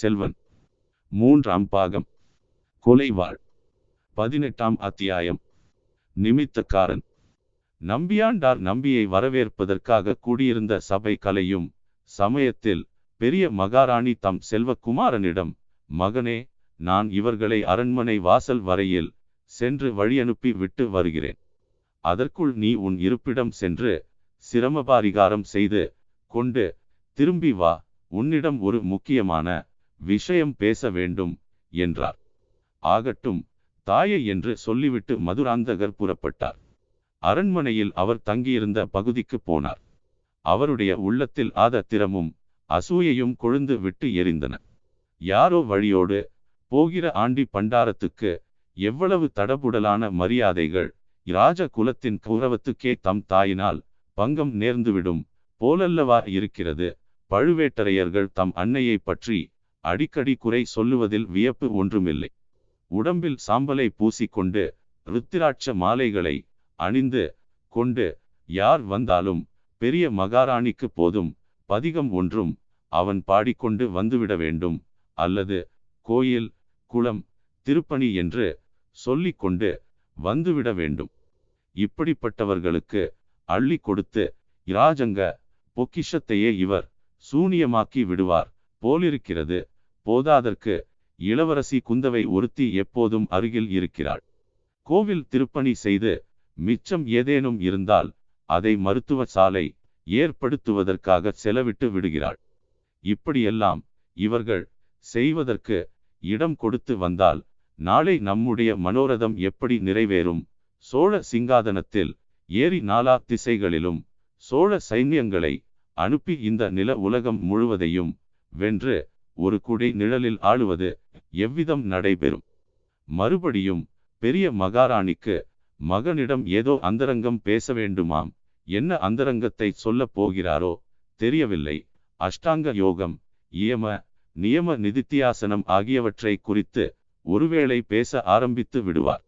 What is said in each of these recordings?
செல்வன். மூன்றாம் பாகம். கொலைவாள். பதினெட்டாம் அத்தியாயம். நிமித்தக்காரன். நம்பியாண்டார் நம்பியை வரவேற்பதற்காக கூடியிருந்த சபை கலையும் சமயத்தில் பெரிய மகாராணி தம் செல்வகுமாரனிடம் மகனே நான் இவர்களை அரண்மனை வாசல் வரையில் சென்று வழியனுப்பி விட்டு வருகிறேன். அதற்குள் நீ உன் இருப்பிடம் சென்று சிரமபாரிகாரம் செய்து கொண்டு திரும்பி வா. உன்னிடம் ஒரு முக்கியமான விஷயம் பேச வேண்டும் என்றார். ஆகட்டும் தாயை என்று சொல்லிவிட்டு மதுராந்தகர் புறப்பட்டார். அரண்மனையில் அவர் தங்கியிருந்த பகுதிக்கு போனார். அவருடைய உள்ளத்தில் ஆதத்திரமும் அசூயையும் கொழுந்து விட்டு எரிந்தன. யாரோ வழியோடு போகிற ஆண்டி பண்டாரத்துக்கு எவ்வளவு தடபுடலான மரியாதைகள் இராஜ குலத்தின் கௌரவத்துக்கே தம் தாயினால் பங்கம் நேர்ந்துவிடும் போலல்லவா இருக்கிறது பழுவேட்டரையர்கள் தம் அன்னையை பற்றி அடிக்கடி குறை சொல்லுவதில் வியப்பு ஒன்றுமில்லை. உடம்பில் சாம்பலை பூசிக்கொண்டு ருத்திராட்ச மாலைகளை அணிந்து கொண்டு யார் வந்தாலும் பெரிய மகாராணிக்கு போதும் பதிகம் ஒன்றும் அவன் பாடிக்கொண்டு வந்துவிட வேண்டும் அல்லது கோயில் குளம் திருப்பணி என்று சொல்லிக்கொண்டு வந்துவிட வேண்டும். இப்படிப்பட்டவர்களுக்கு அள்ளி கொடுத்து இராஜங்க பொக்கிஷத்தையே இவர் சூனியமாக்கி விடுவார் போலிருக்கிறது போதாதற்கு இளவரசி குந்தவை ஒருத்தி எப்போதும் அருகில் இருக்கிறாள். கோவில் திருப்பணி செய்து மிச்சம் ஏதேனும் இருந்தால் அதை மருத்துவ சாலை ஏற்படுத்துவதற்காக செலவிட்டு விடுகிறாள். இப்படியெல்லாம் இவர்கள் செய்வதற்கு இடம் கொடுத்து வந்தால் நாளை நம்முடைய மனோரதம் எப்படி நிறைவேறும்? சோழ சிங்காதனத்தில் ஏறி நாலா திசைகளிலும் சோழ சைன்யங்களை அனுப்பி இந்த நில உலகம் முழுவதையும் வென்று ஒரு குடை நிழலில் ஆளுவது எவ்விதம் நடைபெறும்? மறுபடியும் பெரிய மகாராணிக்கு மகனிடம் ஏதோ அந்தரங்கம் பேச வேண்டுமாம் என்ன அந்தரங்கத்தை சொல்லப் போகிறாரோ தெரியவில்லை. அஷ்டாங்க யோகம் இயம நியம நிதித்தியாசனம் ஆகியவற்றை குறித்து ஒருவேளை பேச ஆரம்பித்து விடுவார்.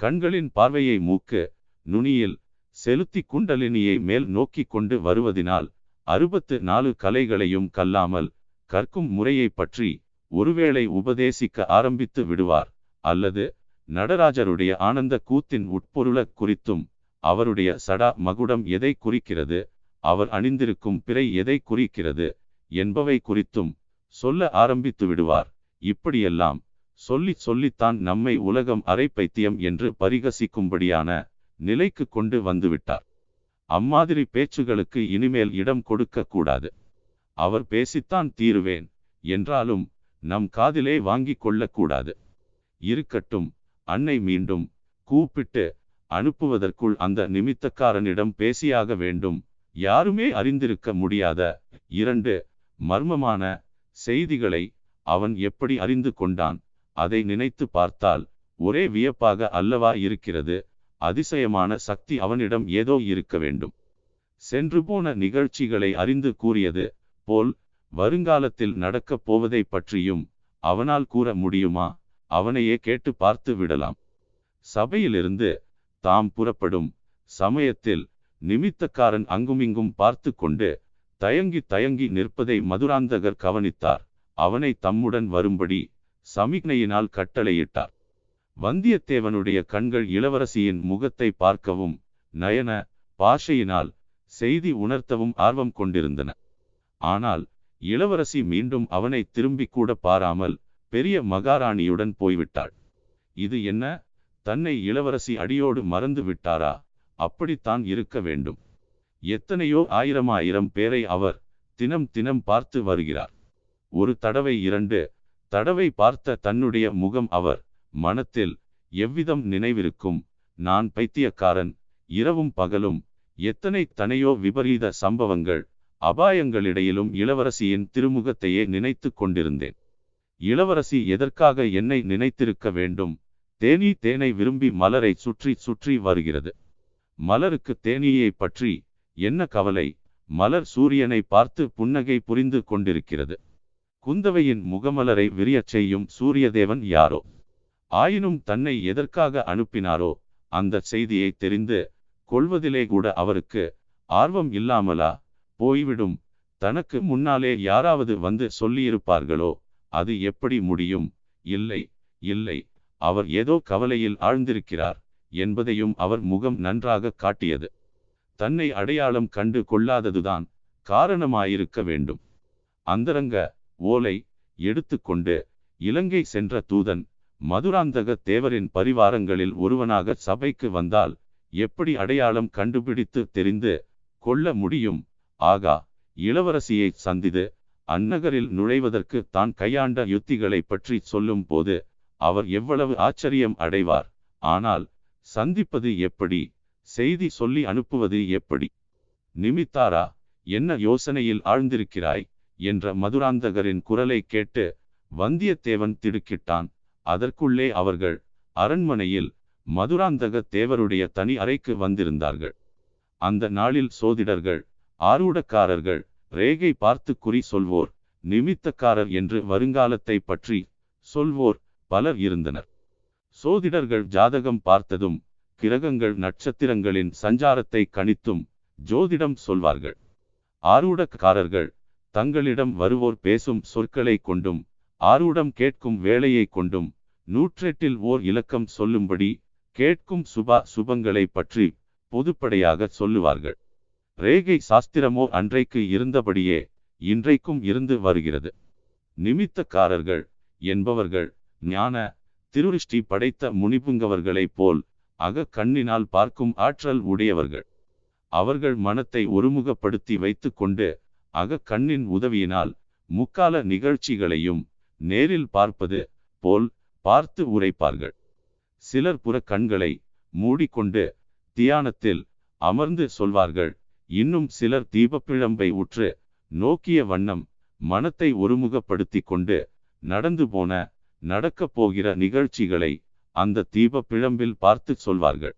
கண்களின் பார்வையை மூக்கு நுனியில் செலுத்தி குண்டலினியை மேல் நோக்கி கொண்டு வருவதினால் அறுபத்து நாலு கலைகளையும் கல்லாமல் கற்கும் முறையை பற்றி ஒருவேளை உபதேசிக்க ஆரம்பித்து விடுவார். அல்லது நடராஜருடைய ஆனந்த கூத்தின் உட்பொருள குறித்தும் அவருடைய சடா மகுடம் எதை குறிக்கிறது அவர் அணிந்திருக்கும் பிறை எதை குறிக்கிறது என்பவை குறித்தும் சொல்ல ஆரம்பித்து விடுவார். இப்படியெல்லாம் சொல்லி சொல்லித்தான் நம்மை உலகம் அரை பைத்தியம் என்று பரிகசிக்கும்படியான நிலைக்கு கொண்டு வந்துவிட்டார். அம்மாதிரி பேச்சுகளுக்கு இனிமேல் இடம் கொடுக்க கூடாது. அவர் பேசித்தான் தீருவேன் என்றாலும் நம் காதிலே வாங்கிக் கொள்ளக்கூடாது. இருக்கட்டும் அன்னை மீண்டும் கூப்பிட்டு அனுப்புவதற்குள் அந்த நிமித்தக்காரனிடம் பேசியாக வேண்டும். யாருமே அறிந்திருக்க முடியாத இரண்டு மர்மமான செய்திகளை அவன் எப்படி அறிந்து கொண்டான் அதை நினைத்து பார்த்தால் ஒரே வியப்பாக அல்லவா இருக்கிறது அதிசயமான சக்தி அவனிடம் ஏதோ இருக்க வேண்டும். சென்று போன நிகழ்ச்சிகளை அறிந்து கூறியது போல் வருங்காலத்தில் நடக்கப் போவதை பற்றியும் அவனால் கூற முடியுமா? அவனையே கேட்டு பார்த்து விடலாம். சபையிலிருந்து தாம் புறப்படும் சமயத்தில் நிமித்தக்காரன் அங்குமிங்கும் பார்த்து கொண்டு தயங்கி தயங்கி நிற்பதை மதுராந்தகர் கவனித்தார். அவனை தம்முடன் வரும்படி சமிக்னையினால் கட்டளையிட்டார். வந்தியத்தேவனுடைய கண்கள் இளவரசியின் முகத்தை பார்க்கவும் நயன பாஷையினால் செய்தி உணர்த்தவும் ஆர்வம் கொண்டிருந்தன. ஆனால் இளவரசி மீண்டும் அவனை திரும்பி கூட பாராமல் பெரிய மகாராணியுடன் போய்விட்டாள். இது என்ன? தன்னை இளவரசி அடியோடு மறந்து விட்டாரா? அப்படித்தான் இருக்க வேண்டும். எத்தனையோ ஆயிரம் ஆயிரம் பேரை அவர் தினம் தினம் பார்த்து வருகிறார். ஒரு தடவை இரண்டு தடவை பார்த்த தன்னுடைய முகம் அவர் மனத்தில் எவ்விதம் நினைவிருக்கும்? நான் பைத்தியக்காரன் இரவும் பகலும் எத்தனை தனையோ விபரீத சம்பவங்கள் அபாயங்களிடையிலும் இளவரசியின் திருமுகத்தையே நினைத்து கொண்டிருந்தேன். இளவரசி எதற்காக என்னை நினைத்திருக்க வேண்டும்? தேனி தேனை விரும்பி மலரை சுற்றி சுற்றி வருகிறது. மலருக்கு தேனீயை பற்றி என்ன கவலை? மலர் சூரியனை பார்த்து புன்னகை புரிந்து கொண்டிருக்கிறது. குந்தவையின் முகமலரை விரியச் செய்யும் சூரியதேவன் யாரோ? ஆயினும் தன்னை எதற்காக அனுப்பினாரோ? அந்த செய்தியை தெரிந்து கொள்வதிலே கூட அவருக்கு ஆர்வம் இல்லாமலா? போய்விடும். தனக்கு முன்னாலே யாராவது வந்து சொல்லியிருப்பார்களோ அது எப்படி முடியும்? இல்லை இல்லை அவர் ஏதோ கவலையில் ஆழ்ந்திருக்கிறார் என்பதையும் அவர் முகம் நன்றாக காட்டியது. தன்னை அடையாளம் கண்டு கொள்ளாததுதான் காரணமாயிருக்க வேண்டும். அந்தரங்க ஓலை எடுத்துக்கொண்டு இலங்கை சென்ற தூதன் மதுராந்தக தேவரின் பரிவாரங்களில் ஒருவனாக சபைக்கு வந்தால் எப்படி அடையாளம் கண்டுபிடித்து தெரிந்து கொள்ள முடியும்? ஆகா இளவரசியை சந்திது அந்நகரில் நுழைவதற்கு தான் கையாண்ட யுத்திகளை பற்றி சொல்லும் போது அவர் எவ்வளவு ஆச்சரியம் அடைவார். ஆனால் சந்திப்பது எப்படி? செய்தி சொல்லி அனுப்புவது எப்படி? நிமித்தாரா என்ன யோசனையில் ஆழ்ந்திருக்கிறாய்? என்ற மதுராந்தகரின் குரலை கேட்டு வந்தியத்தேவன் திடுக்கிட்டான். அதற்குள்ளே அவர்கள் அரண்மனையில் மதுராந்தக தேவருடைய தனி அறைக்கு வந்திருந்தார்கள். அந்த நாளில் சோதிடர்கள் ஆரூடக்காரர்கள் ரேகை பார்த்து குறி சொல்வோர் நிமித்தக்காரர் என்று வருங்காலத்தை பற்றி சொல்வோர் பலர் இருந்தனர். சோதிடர்கள் ஜாதகம் பார்த்ததும் கிரகங்கள் நட்சத்திரங்களின் சஞ்சாரத்தை கணித்தும் ஜோதிடம் சொல்வார்கள். ஆரூடக்காரர்கள் தங்களிடம் வருவோர் பேசும் சொற்களை கொண்டும் ஆரூடம் கேட்கும் வேலையை கொண்டும் நூற்றெட்டில் ஓர் இலக்கம் சொல்லும்படி கேட்கும் சுபா சுபங்களை பற்றி பொதுப்படையாக சொல்லுவார்கள். ரேகை சாஸ்திரமோ அன்றைக்கு இருந்தபடியே இன்றைக்கும் இருந்து வருகிறது. நிமித்தக்காரர்கள் என்பவர்கள் ஞான திருஷ்டி படைத்த முனிபுங்கவர்களைப் போல் அக கண்ணினால் பார்க்கும் ஆற்றல் உடையவர்கள். அவர்கள் மனத்தை ஒருமுகப்படுத்தி வைத்துக்கொண்டு அக கண்ணின் உதவியினால் முக்கால நிகழ்ச்சிகளையும் நேரில் பார்ப்பது போல் பார்த்து உரைப்பார்கள். சிலர் புற கண்களை மூடிக்கொண்டு தியானத்தில் அமர்ந்து சொல்வார்கள். இன்னும் சிலர் தீபப்பிழம்பை உற்று நோக்கிய வண்ணம் மனத்தை ஒருமுகப்படுத்தி கொண்டு நடந்து போன நடக்கப் போகிற நிகழ்ச்சிகளை அந்த தீபப்பிழம்பில் பார்த்து சொல்வார்கள்.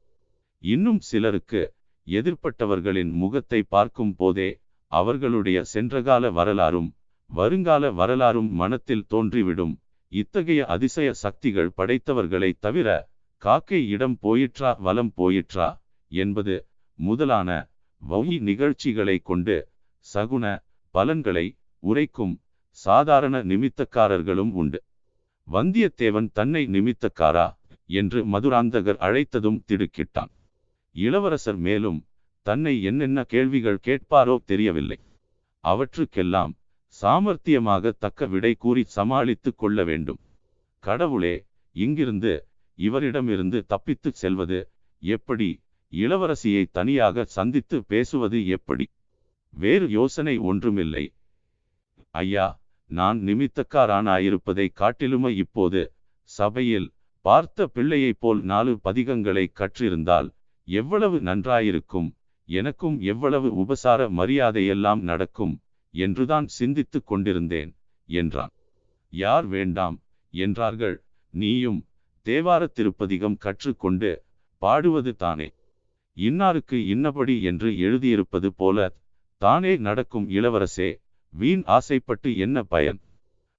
இன்னும் சிலருக்கு எதிர்ப்பட்டவர்களின் முகத்தை பார்க்கும் போதே அவர்களுடைய சென்றகால வரலாறும் வருங்கால வரலாறும் மனத்தில் தோன்றிவிடும். இத்தகைய அதிசய சக்திகள் படைத்தவர்களை தவிர காக்கை இடம் போயிற்றா வலம் போயிற்றா என்பது முதலான வௌயி நிகழ்ச்சிகளை கொண்டு சகுன பலன்களை உரைக்கும் சாதாரண நிமித்தக்காரர்களும் உண்டு. வந்தியத்தேவன் தன்னை நிமித்தக்காரா என்று மதுராந்தகர் அழைத்ததும் திடுக்கிட்டான். இளவரசர் மேலும் தன்னை என்னென்ன கேள்விகள் கேட்பாரோ தெரியவில்லை. அவற்றுக்கெல்லாம் சாமர்த்தியமாக தக்க விடை கூறி சமாளித்துக் கொள்ள வேண்டும். கடவுளே இங்கிருந்து இவரிடமிருந்து தப்பித்துச் செல்வது எப்படி? இளவரசியை தனியாக சந்தித்து பேசுவது எப்படி? வேறு யோசனை ஒன்றுமில்லை. ஐயா நான் நிமித்தக்காரானாயிருப்பதை காட்டிலுமே இப்போது சபையில் பார்த்த பிள்ளையைப் போல் நாலு பதிகங்களை கற்றிருந்தால் எவ்வளவு நன்றாயிருக்கும் எனக்கும் எவ்வளவு உபசார மரியாதையெல்லாம் நடக்கும் என்றுதான் சிந்தித்துக் கொண்டிருந்தேன் என்றான். யார் வேண்டாம் என்றார்கள். நீயும் தேவார திருப்பதிகம் கற்றுக்கொண்டு பாடுவது தானே. இன்னாருக்கு இன்னபடி என்று எழுதியிருப்பது போல தானே நடக்கும் இளவரசே வீண் ஆசைப்பட்டு என்ன பயன்?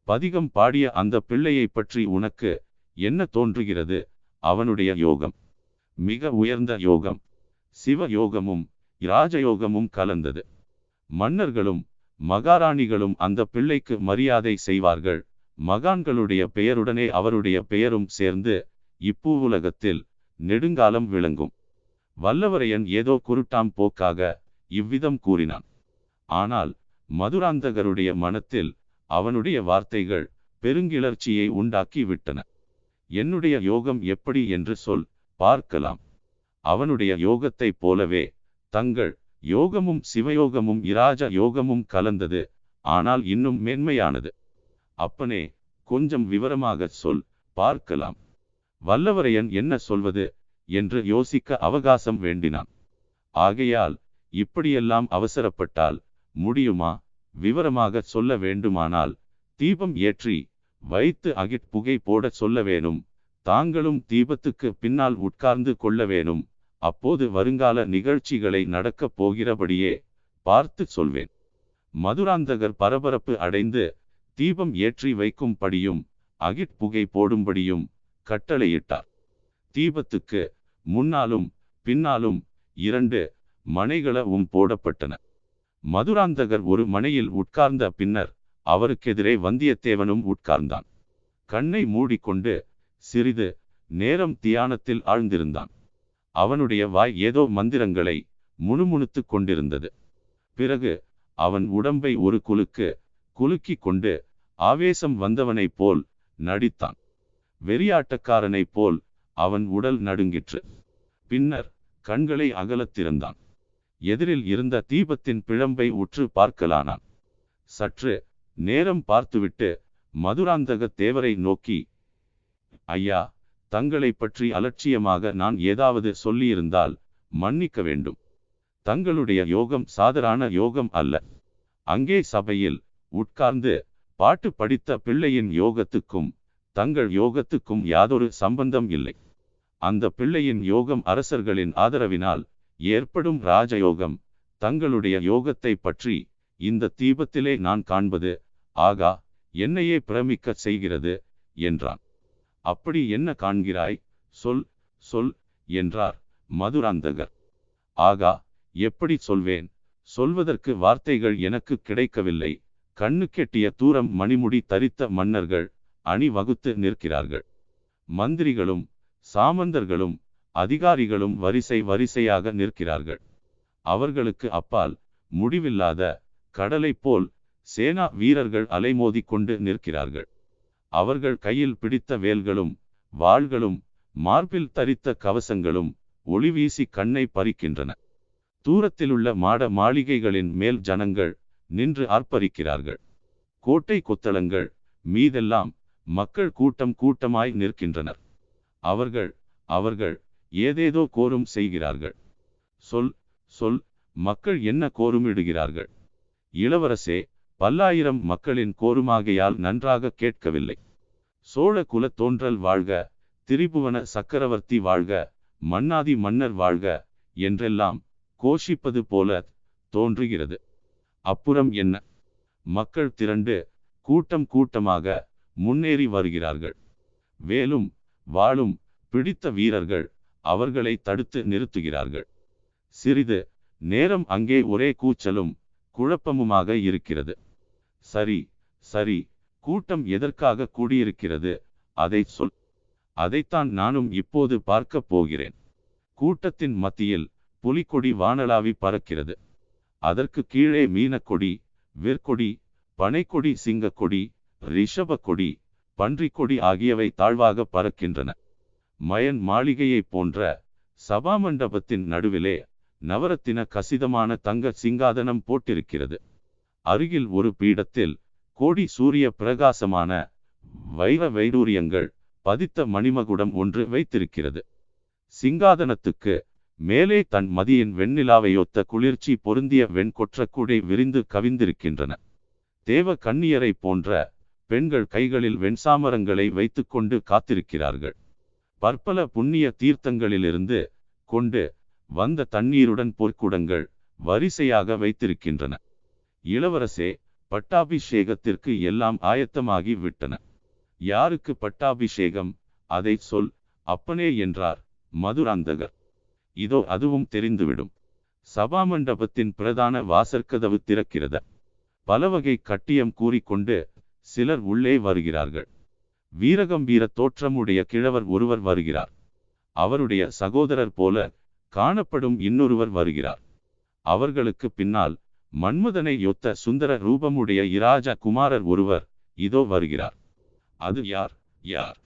பதிகம் பாடிய அந்த பிள்ளையை பற்றி உனக்கு என்ன தோன்றுகிறது? அவனுடைய யோகம். மிக உயர்ந்த யோகம். சிவ யோகமும் இராஜயோகமும் கலந்தது. மன்னர்களும் மகாராணிகளும் அந்த பிள்ளைக்கு மரியாதை செய்வார்கள். மகான்களுடைய பெயருடனே அவருடைய பெயரும் சேர்ந்து இப்பூவுலகத்தில் நெடுங்காலம் விளங்கும். வல்லவரையன் ஏதோ குருட்டாம் போக்காக இவ்விதம் கூறினான். ஆனால் மதுராந்தகருடைய மனத்தில் அவனுடைய வார்த்தைகள் பெருங்கிளர்ச்சியை உண்டாக்கி விட்டன என்னுடைய யோகம் எப்படி என்று சொல் பார்க்கலாம். அவனுடைய யோகத்தைப் போலவே தங்கள் யோகமும் சிவயோகமும் இராஜ யோகமும் கலந்தது ஆனால் இன்னும் மேன்மையானது. அப்பனே கொஞ்சம் விவரமாக சொல் பார்க்கலாம். வல்லவரையன் என்ன சொல்வது? என்று யோசிக்க அவகாசம் வேண்டினான். ஆகையால் இப்படியெல்லாம் அவசரப்பட்டால் முடியுமா? விவரமாக சொல்ல வேண்டுமானால் தீபம் ஏற்றி வைத்து அகிட் புகை போட சொல்ல வேணும். தாங்களும் தீபத்துக்கு பின்னால் உட்கார்ந்து கொள்ள வேணும். அப்போது வருங்கால நிகழ்ச்சிகளை நடக்கப் போகிறபடியே பார்த்து சொல்வேன். மதுராந்தகர் பரபரப்பு அடைந்து தீபம் ஏற்றி வைக்கும்படியும் அகிட் புகை போடும்படியும் கட்டளையிட்டார். தீபத்துக்கு முன்னாலும் பின்னாலும் இரண்டு மனைகளவும் போடப்பட்டன. மதுராந்தகர் ஒரு மனையில் உட்கார்ந்த பின்னர் அவருக்கெதிரே வந்தியத்தேவனும் உட்கார்ந்தான். கண்ணை மூடிக்கொண்டு சிறிது நேரம் தியானத்தில் ஆழ்ந்திருந்தான். அவனுடைய வாய் ஏதோ மந்திரங்களை முணுமுணுத்துக் கொண்டிருந்தது. பிறகு அவன் உடம்பை ஒரு குலுக்கு குலுக்கிக் கொண்டு ஆவேசம் வந்தவனைப் போல் நடித்தான். வெறியாட்டக்காரனைப் போல் அவன் உடல் நடுங்கிற்று. பின்னர் கண்களை அகலத் திறந்தான். எதிரில் இருந்த தீபத்தின் பிழம்பை உற்று பார்க்கலானான். சற்று நேரம் பார்த்துவிட்டு மதுராந்தக தேவரை நோக்கி ஐயா தங்களை பற்றி அலட்சியமாக நான் ஏதாவது சொல்லியிருந்தால் மன்னிக்க வேண்டும். தங்களுடைய யோகம் சாதாரண யோகம் அல்ல. அங்கே சபையில் உட்கார்ந்து பாட்டு படித்த பிள்ளையின் யோகத்துக்கும் தங்கள் யோகத்துக்கும் யாதொரு சம்பந்தம் இல்லை. அந்த பிள்ளையின் யோகம் அரசர்களின் ஆதரவினால் ஏற்படும் ராஜயோகம். தங்களுடைய யோகத்தை பற்றி இந்த தீபத்திலே நான் காண்பது ஆகா என்னையே பிரமிக்க செய்கிறது என்றான். அப்படி என்ன காண்கிறாய்? சொல் சொல் என்றார் மதுராந்தகர். ஆகா எப்படி சொல்வேன்? சொல்வதற்கு வார்த்தைகள் எனக்கு கிடைக்கவில்லை. கண்ணு கெட்டிய தூரம் மணிமுடி தரித்த மன்னர்கள் அணி வகுத்து நிற்கிறார்கள். மந்திரிகளும் சாமந்தர்களும் அதிகாரிகளும் வரிசை வரிசையாக நிற்கிறார்கள். அவர்களுக்கு அப்பால் முடிவில்லாத கடலைப் போல் சேனா வீரர்கள் அலைமோதிக் கொண்டு நிற்கிறார்கள். அவர்கள் கையில் பிடித்த வேல்களும் வாள்களும் மார்பில் தரித்த கவசங்களும் ஒளிவீசி கண்ணை பறிக்கின்றன. தூரத்திலுள்ள மாட மாளிகைகளின் மேல் ஜனங்கள் நின்று ஆர்ப்பரிக்கிறார்கள். கோட்டை கொத்தளங்கள் மீதெல்லாம் மக்கள் கூட்டம் கூட்டமாய் நிற்கின்றனர். அவர்கள் அவர்கள் ஏதேதோ கோரும் செய்கிறார்கள். சொல் சொல் மக்கள் என்ன கோருமிடுகிறார்கள்? இளவரசே பல்லாயிரம் மக்களின் கோருமாகையால் நன்றாக கேட்கவில்லை. சோழ குல தோன்றல் வாழ்க திரிபுவன சக்கரவர்த்தி வாழ்க மன்னாதி மன்னர் வாழ்க என்றெல்லாம் கோஷிப்பது போல தோன்றுகிறது. அப்புறம் என்ன? மக்கள் திரண்டு கூட்டம் கூட்டமாக முன்னேறி வருகிறார்கள். வேலும் வாளும் பிடித்த வீரர்கள் அவர்களை தடுத்து நிறுத்துகிறார்கள். சிறிது நேரம் அங்கே ஒரே கூச்சலும் குழப்பமுமாக இருக்கிறது. சரி சரி கூட்டம் எதற்காக கூடியிருக்கிறது? அதை சொல். அதைத்தான் நானும் இப்போது பார்க்கப் போகிறேன். கூட்டத்தின் மத்தியில் புலிக்கொடி வானலாவி பறக்கிறது. அதற்கு கீழே மீனக்கொடி விற்கொடி பனைக்கொடி சிங்கக்கொடி ரிஷபக்கொடி பன்றிக்கொடி ஆகியவை தாழ்வாக பறக்கின்றன. மயன் மாளிகையைப் போன்ற சபாமண்டபத்தின் நடுவிலே நவரத்தின கசிதமான தங்க சிங்காதனம் போட்டிருக்கிறது. அருகில் ஒரு பீடத்தில் கோடி சூரிய பிரகாசமான வைர வைடூரியங்கள் பதித்த மணிமகுடம் ஒன்று வைத்திருக்கிறது. சிங்காதனத்துக்கு மேலே தன் மதியின் வெண்ணிலாவையொத்த குளிர்ச்சி பொருந்திய வெண்கொற்றக்கூடை விரிந்து கவிந்திருக்கின்றன. தேவ கண்ணியரை போன்ற பெண்கள் கைகளில் வெண்சாமரங்களை வைத்துக்கொண்டு காத்திருக்கிறார்கள். பற்பல புண்ணிய தீர்த்தங்களிலிருந்து கொண்டு வந்த தண்ணீருடன் பொற்குடங்கள் வரிசையாக வைத்திருக்கின்றன. இளவரசே பட்டாபிஷேகத்திற்கு எல்லாம் ஆயத்தமாகி விட்டன. யாருக்கு பட்டாபிஷேகம்? அதை சொல் அப்பனே என்றார் மதுராந்தகர். இதோ அதுவும் தெரிந்துவிடும். சபாமண்டபத்தின் பிரதான வாசற்கதவு திறக்கிறத. பலவகை கட்டியம் கூறிக்கொண்டு சிலர் உள்ளே வருகிறார்கள். வீரகம்பீர தோற்றமுடைய கிழவர் ஒருவர் வருகிறார். அவருடைய சகோதரர் போல காணப்படும் இன்னொருவர் வருகிறார். அவர்களுக்கு பின்னால் மன்மதனை யொத்த சுந்தர ரூபமுடைய இராஜ குமாரர் ஒருவர் இதோ வருகிறார். அது யார்? யார்?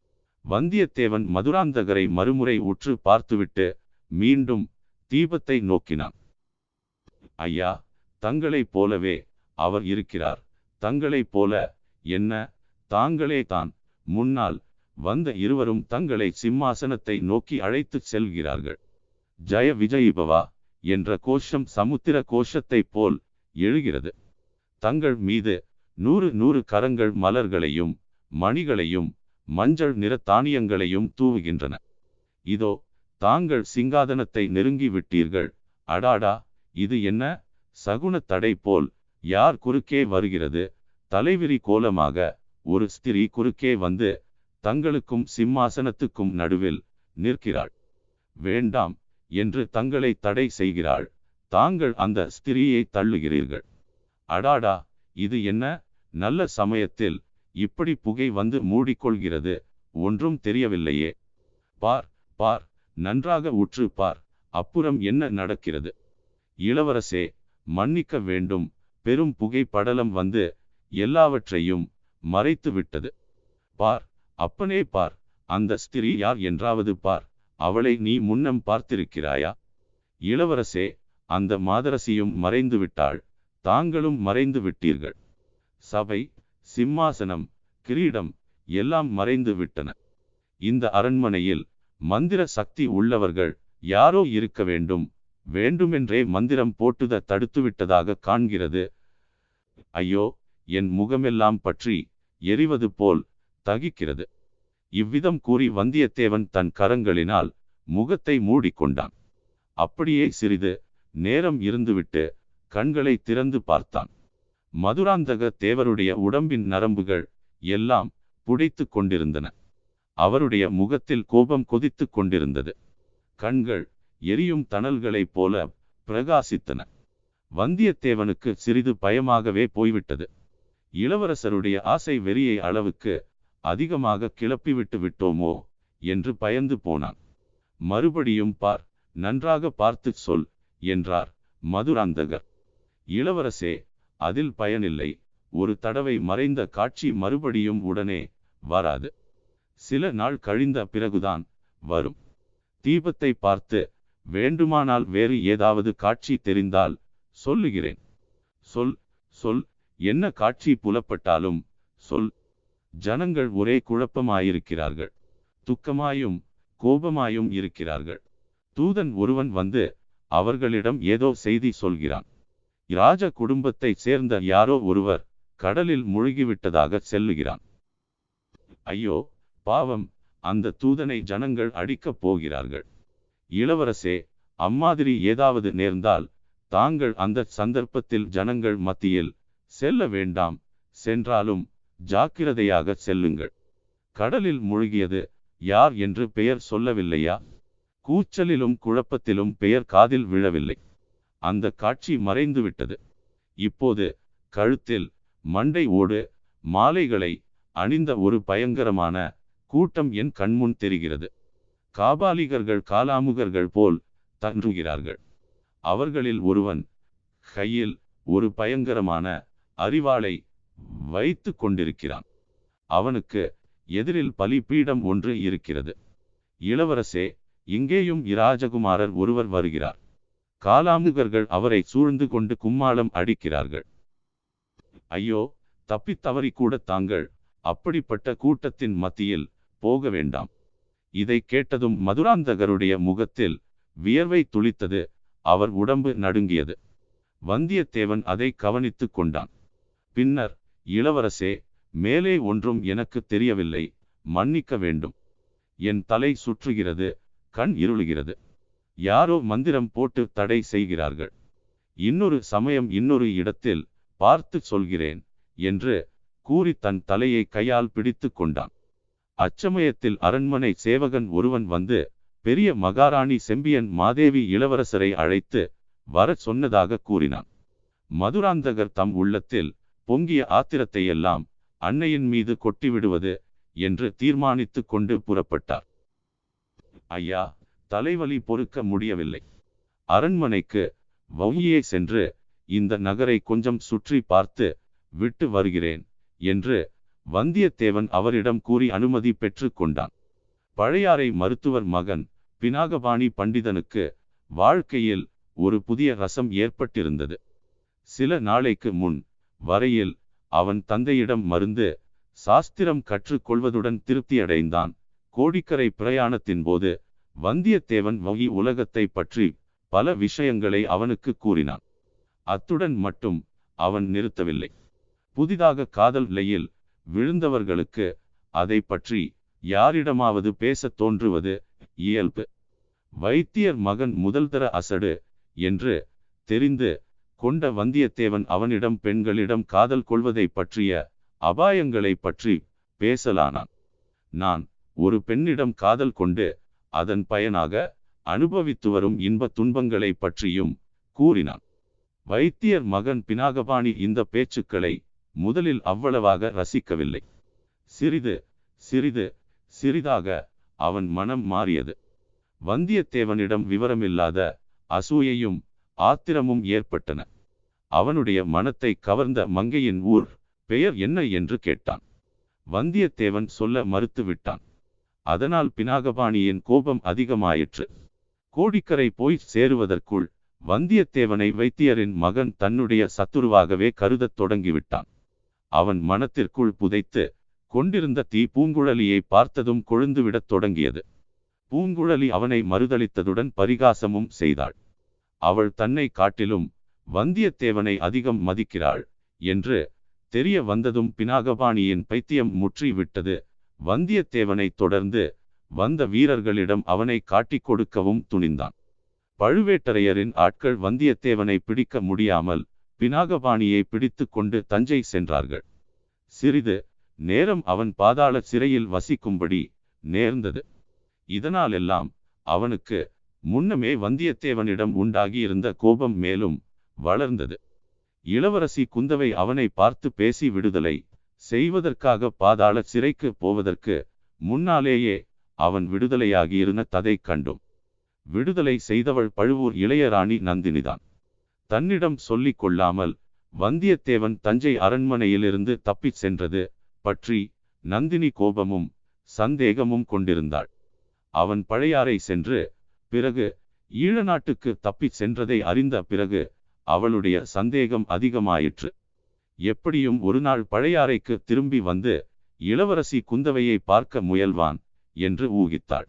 வந்தியத்தேவன் மதுராந்தகரை மறுமுறை உற்று பார்த்துவிட்டு மீண்டும் தீபத்தை நோக்கினான். ஐயா தங்களைப் போலவே அவர் இருக்கிறார். தங்களைப் போல என்ன? தாங்களே தான். முன்னால் வந்த இருவரும் தங்களை சிம்மாசனத்தை நோக்கி அழைத்துச் செல்கிறார்கள். ஜய விஜயிபவா என்ற கோஷம் சமுத்திர கோஷத்தைப் போல் எழுகிறது. தங்கள் மீது நூறு நூறு கரங்கள் மலர்களையும் மணிகளையும் மஞ்சள் நிற தானியங்களையும் தூவுகின்றன. இதோ தாங்கள் சிங்காதனத்தை நெருங்கி விட்டீர்கள். அடாடா இது என்ன? சகுன தடை போல் யார் குறுக்கே வருகிறது? தலைவிரி கோலமாக ஒரு ஸ்திரீ குறுக்கே வந்து தங்களுக்கும் சிம்மாசனத்துக்கும் நடுவில் நிற்கிறாள். வேண்டாம் என்று தங்களை தடை செய்கிறாள். தாங்கள் அந்த ஸ்திரீயை தள்ளுகிறீர்கள். அடாடா இது என்ன? நல்ல சமயத்தில் இப்படி புகை வந்து மூடிக்கொள்கிறது. ஒன்றும் தெரியவில்லையே. பார் பார் நன்றாக உற்று பார். அப்புறம் என்ன நடக்கிறது? இளவரசே மன்னிக்க வேண்டும். பெரும் புகை படலம் வந்து எல்லாவற்றையும் மறைத்து விட்டது பார் அப்பனே பார் அந்த ஸ்திரீ யார் என்றாவது பார் அவளை நீ முன்னம் பார்த்திருக்கிறாயா? இளவரசே அந்த மாதரசியும் மறைந்து விட்டாள் தாங்களும் மறைந்து விட்டீர்கள் சபை சிம்மாசனம் கிரீடம் எல்லாம் மறைந்து விட்டன இந்த அரண்மனையில் மந்திர சக்தி உள்ளவர்கள் யாரோ இருக்க வேண்டும் வேண்டுமென்றே மந்திரம் போட்டுத தடுத்துவிட்டதாக காண்கிறது. ஐயோ என் முகமெல்லாம் பற்றி எரிவது போல் தகிக்கிறது. இவ்விதம் கூறி வந்தியத்தேவன் தன் கரங்களினால் முகத்தை மூடிக்கொண்டான். அப்படியே சிறிது நேரம் இருந்துவிட்டு கண்களை திறந்து பார்த்தான். மதுராந்தக தேவருடைய உடம்பின் நரம்புகள் எல்லாம் புடைத்து கொண்டிருந்தன. அவருடைய முகத்தில் கோபம் கொதித்து கொண்டிருந்தது. கண்கள் எரியும் தணல்களைப் போல பிரகாசித்தன. வந்தியத்தேவனுக்கு சிறிது பயமாகவே போய்விட்டது. இளவரசருடைய ஆசை வெறியை அளவுக்கு அதிகமாக கிளப்பிவிட்டு விட்டோமோ என்று பயந்து போனான். மறுபடியும் பார் நன்றாக பார்த்து சொல் என்றார் மதுராந்தகர். இளவரசே அதில் பயனில்லை. ஒரு தடவை மறைந்த காட்சி மறுபடியும் உடனே வராது. சில நாள் கழிந்த பிறகுதான் வரும். தீபத்தை பார்த்து வேண்டுமானால் வேறு ஏதாவது காட்சி தெரிந்தால் சொல்லுகிறேன். சொல் சொல் என்ன காட்சி புலப்பட்டாலும் சொல். ஜனங்கள் ஒரே குழப்பமாயிருக்கிறார்கள். துக்கமாயும் கோபமாயும் இருக்கிறார்கள். தூதன் ஒருவன் வந்து அவர்களிடம் ஏதோ செய்தி சொல்கிறான். இராஜ குடும்பத்தைச் சேர்ந்த யாரோ ஒருவர் கடலில் முழுகிவிட்டதாக செல்லுகிறான். ஐயோ பாவம். அந்த தூதனை ஜனங்கள் அடிக்கப் போகிறார்கள். இளவரசே அம்மாதிரி ஏதாவது நேர்ந்தால் தாங்கள் அந்த சந்தர்ப்பத்தில் ஜனங்கள் மத்தியில் செல்ல வேண்டாம் சென்றாலும் ஜாக்கிரதையாக செல்லுங்கள். கடலில் முழுகியது யார் என்று பெயர் சொல்லவில்லையா? கூச்சலிலும் குழப்பத்திலும் பெயர் காதில் விழவில்லை. அந்த காட்சி மறைந்துவிட்டது. இப்போது கழுத்தில் மண்டை ஓடு மாலைகளை அணிந்த ஒரு பயங்கரமான கூட்டம் என் கண்முன் தெரிகிறது. காபாலிகர்கள் காலாமுகர்கள் போல் தன்றுகிறார்கள் அவர்களில் ஒருவன் கையில் ஒரு பயங்கரமான அறிவாளை வைத்து கொண்டிருக்கிறான். அவனுக்கு எதிரில் பலிப்பீடம் ஒன்று இருக்கிறது. இளவரசே இங்கேயும் இராஜகுமாரர் ஒருவர் வருகிறார். காலாமுகர்கள் அவரை சூழ்ந்து கொண்டு கும்மாளம் அடிக்கிறார்கள். ஐயோ தப்பித்தவறி கூட தாங்கள் அப்படிப்பட்ட கூட்டத்தின் மத்தியில் போக வேண்டாம். இதை கேட்டதும் மதுராந்தகருடைய முகத்தில் வியர்வை துளித்தது. அவர் உடம்பு நடுங்கியது. வந்தியத்தேவன் அதை கவனித்துக் கொண்டான். பின்னர் இளவரசே மேலே ஒன்றும் எனக்கு தெரியவில்லை மன்னிக்க வேண்டும். என் தலை சுற்றுகிறது கண் இருளுகிறது. யாரோ மந்திரம் போட்டு தடை செய்கிறார்கள். இன்னொரு சமயம் இன்னொரு இடத்தில் பார்த்து சொல்கிறேன் என்று கூறி தன் தலையை கையால் பிடித்து கொண்டான். அச்சமயத்தில் அரண்மனை சேவகன் ஒருவன் வந்து பெரிய மகாராணி செம்பியன் மாதேவி இளவரசரை அழைத்து வர சொன்னதாக கூறினான். மதுராந்தகர் தம் உள்ளத்தில் பொங்கிய ஆத்திரத்தையெல்லாம் அன்னையின் மீது கொட்டிவிடுவது என்று தீர்மானித்து கொண்டு புறப்பட்டார். ஐயா தலைவலி பொறுக்க முடியவில்லை. அரண்மனைக்கு வவுயே சென்று இந்த நகரை கொஞ்சம் சுற்றி பார்த்து விட்டு வருகிறேன் என்று வந்தியத்தேவன் அவரிடம் கூறி அனுமதி பெற்று கொண்டான். பழையாறை மருத்துவர் மகன் பினாகபாணி பண்டிதனுக்கு வாழ்க்கையில் ஒரு புதிய ரசம் ஏற்பட்டிருந்தது. சில நாளைக்கு முன் வரையில் அவன் தந்தையிடம் மருந்து சாஸ்திரம் கற்றுக்கொள்வதுடன் திருப்தியடைந்தான். கோடிக்கரை பிரயாணத்தின் போது வந்தியத்தேவன் வகி உலகத்தை பற்றி பல விஷயங்களை அவனுக்கு கூறினான். அத்துடன் மட்டும் அவன் நிறுத்தவில்லை. புதிதாக காதல் நிலையில் விழுந்தவர்களுக்கு அதை பற்றி யாரிடமாவது பேசத் தோன்றுவது இயல்பு. வைத்தியர் மகன் முதல்தர அசடு என்று தெரிந்து கொண்ட வந்தியத்தேவன் அவனிடம் பெண்களிடம் காதல் கொள்வதை பற்றிய அபாயங்களை பற்றி பேசலானான். நான் ஒரு பெண்ணிடம் காதல் கொண்டு அதன் பயனாக அனுபவித்து வரும் இன்ப துன்பங்களை பற்றியும் கூறினான். வைத்தியர் மகன் பினாகபாணி இந்த பேச்சுக்களை முதலில் அவ்வளவாக ரசிக்கவில்லை. சிறிது சிறிது சிறிதாக அவன் மனம் மாறியது. வந்தியத்தேவனிடம் விவரமில்லாத அசூயையும் ஆத்திரமும் ஏற்பட்டன. அவனுடைய மனத்தை கவர்ந்த மங்கையின் ஊர் பெயர் என்ன என்று கேட்டான். வந்தியத்தேவன் சொல்ல மறுத்துவிட்டான். அதனால் பினாகபாணியின் கோபம் அதிகமாயிற்று. கோடிக்கரை போய் சேருவதற்குள் வந்தியத்தேவனை வைத்தியரின் மகன் தன்னுடைய சத்துருவாகவே கருதத் தொடங்கிவிட்டான். அவன் மனத்திற்குள் புதைத்து கொண்டிருந்த தீ பூங்குழலியை பார்த்ததும் கொழுந்துவிடத் தொடங்கியது. பூங்குழலி அவனை மறுதளித்ததுடன் பரிகாசமும் செய்தாள். அவள் தன்னை காட்டிலும் வந்தியத்தேவனை அதிகம் மதிக்கிறாள் என்று தெரிய வந்ததும் பினாகபாணியின் பைத்தியம் முற்றிவிட்டது வந்தியத்தேவனை தொடர்ந்து வந்த வீரர்களிடம் அவனை காட்டிக் கொடுக்கவும் துணிந்தான். பழுவேட்டரையரின் ஆட்கள் வந்தியத்தேவனை பிடிக்க முடியாமல் பினாகபாணியை பிடித்து கொண்டு தஞ்சை சென்றார்கள். சிறிது நேரம் அவன் பாதாள சிறையில் வசிக்கும்படி நேர்ந்தது. இதனாலெல்லாம் அவனுக்கு முன்னமே வந்தியத்தேவனிடம் உண்டாகியிருந்த கோபம் மேலும் வளர்ந்தது. இளவரசி குந்தவை அவனை பார்த்து பேசி விடுதலை செய்வதற்காக பாதாள சிறைக்கு போவதற்கு முன்னாலேயே அவன் விடுதலையாகியிருந்த ததை கண்டும். விடுதலை செய்தவள் பழுவூர் இளையராணி நந்தினிதான். தன்னிடம் சொல்லிக் கொள்ளாமல் வந்தியத்தேவன் தஞ்சை அரண்மனையிலிருந்து தப்பிச் சென்றது பற்றி நந்தினி கோபமும் சந்தேகமும் கொண்டிருந்தாள். அவன் பழையாறை சென்று பிறகு ஈழ நாட்டுக்கு தப்பிச் சென்றதை அறிந்த பிறகு அவளுடைய சந்தேகம் அதிகமாயிற்று. எப்படியும் ஒரு நாள் பழையாறைக்கு திரும்பி வந்து இளவரசி குந்தவையை பார்க்க முயல்வான் என்று ஊகித்தாள்.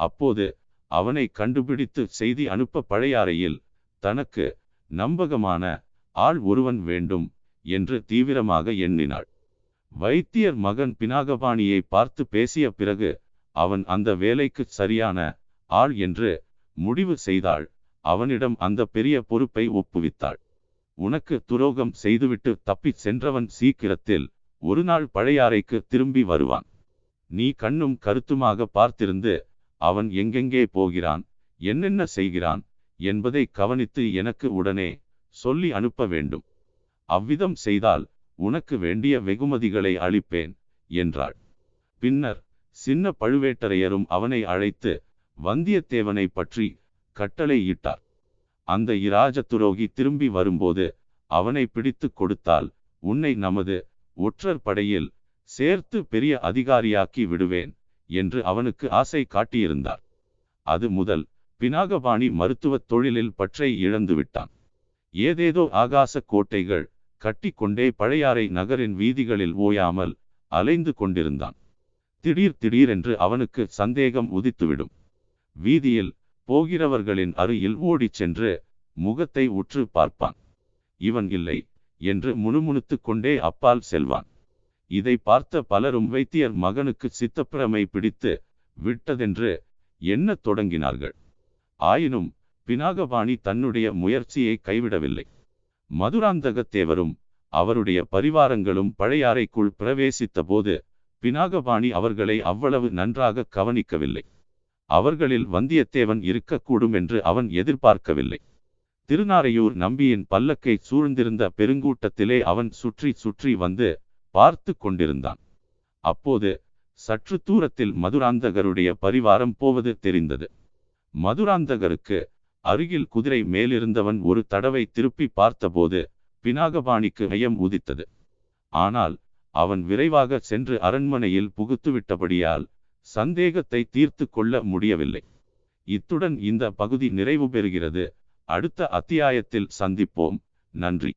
அப்போது அவனை கண்டுபிடித்து செய்தி அனுப்ப பழையாறையில் தனக்கு நம்பகமான ஆள் ஒருவன் வேண்டும் என்று தீவிரமாக எண்ணினாள். வைத்தியர் மகன் பினாகபாணியை பார்த்து பேசிய பிறகு அவன் அந்த வேலைக்கு சரியான ஆள் என்று முடிவு செய்தாள். அவனிடம் அந்த பெரிய பொறுப்பை ஒப்புவித்தாள். உனக்கு துரோகம் செய்துவிட்டு தப்பிச் சென்றவன் சீக்கிரத்தில் ஒரு நாள் பழையாறைக்கு திரும்பி வருவான். நீ கண்ணும் கருத்துமாக பார்த்திருந்து அவன் எங்கெங்கே போகிறான் என்னென்ன செய்கிறான் என்பதை கவனித்து எனக்கு உடனே சொல்லி அனுப்ப வேண்டும். அவ்விதம் செய்தால் உனக்கு வேண்டிய வெகுமதிகளை அளிப்பேன் என்றாள். பின்னர் சின்ன பழுவேட்டரையரும் அவனை அழைத்து வந்தியத்தேவனை பற்றி கட்டளை இட்டார். அந்த இராஜ துரோகி திரும்பி வரும்போது அவனை பிடித்து கொடுத்தால் உன்னை நமது ஒற்றர் படையில் சேர்த்து பெரிய அதிகாரியாக்கி விடுவேன் என்று அவனுக்கு ஆசை காட்டியிருந்தார். அது முதல் பினாகபாணி மருத்துவத் தொழிலில் பற்றை இழந்து விட்டான். ஏதேதோ ஆகாச கோட்டைகள் கட்டிக்கொண்டே பழையாறை நகரின் வீதிகளில் ஓயாமல் அலைந்து கொண்டிருந்தான். திடீர் திடீரென்று அவனுக்கு சந்தேகம் உதித்துவிடும். வீதியில் போகிறவர்களின் அருகில் ஓடிச் சென்று முகத்தை உற்று பார்ப்பான். இவன் இல்லை என்று முணுமுணுத்து கொண்டே அப்பால் செல்வான். இதை பார்த்த பலரும் வைத்தியர் மகனுக்கு சித்தப்பிரமை பிடித்து விட்டதென்று எண்ணத் தொடங்கினார்கள். ஆயினும் பினாகபாணி தன்னுடைய முயற்சியை கைவிடவில்லை. மதுராந்தகத்தேவரும் அவருடைய பரிவாரங்களும் பழையாறைக்குள் பிரவேசித்த போது பினாகபாணி அவர்களை அவ்வளவு நன்றாக கவனிக்கவில்லை. அவர்களில் வந்தியத்தேவன் இருக்கக்கூடும் என்று அவன் எதிர்பார்க்கவில்லை. திருநாரையூர் நம்பியின் பல்லக்கை சூழ்ந்திருந்த பெருங்கூட்டத்திலே அவன் சுற்றி சுற்றி வந்து பார்த்து கொண்டிருந்தான். அப்போது சற்று தூரத்தில் மதுராந்தகருடைய பரிவாரம் போவது தெரிந்தது. மதுராந்தகருக்கு அருகில் குதிரை மேலிருந்தவன் ஒரு தடவை திருப்பி பார்த்தபோது பினாகபாணிக்கு ஐயம் உதித்தது. ஆனால் அவன் விரைவாக சென்று அரண்மனையில் புகுத்துவிட்டபடியால் சந்தேகத்தை தீர்த்து கொள்ள முடியவில்லை. இத்துடன் இந்த பகுதி நிறைவு பெறுகிறது. அடுத்த அத்தியாயத்தில் சந்திப்போம். நன்றி.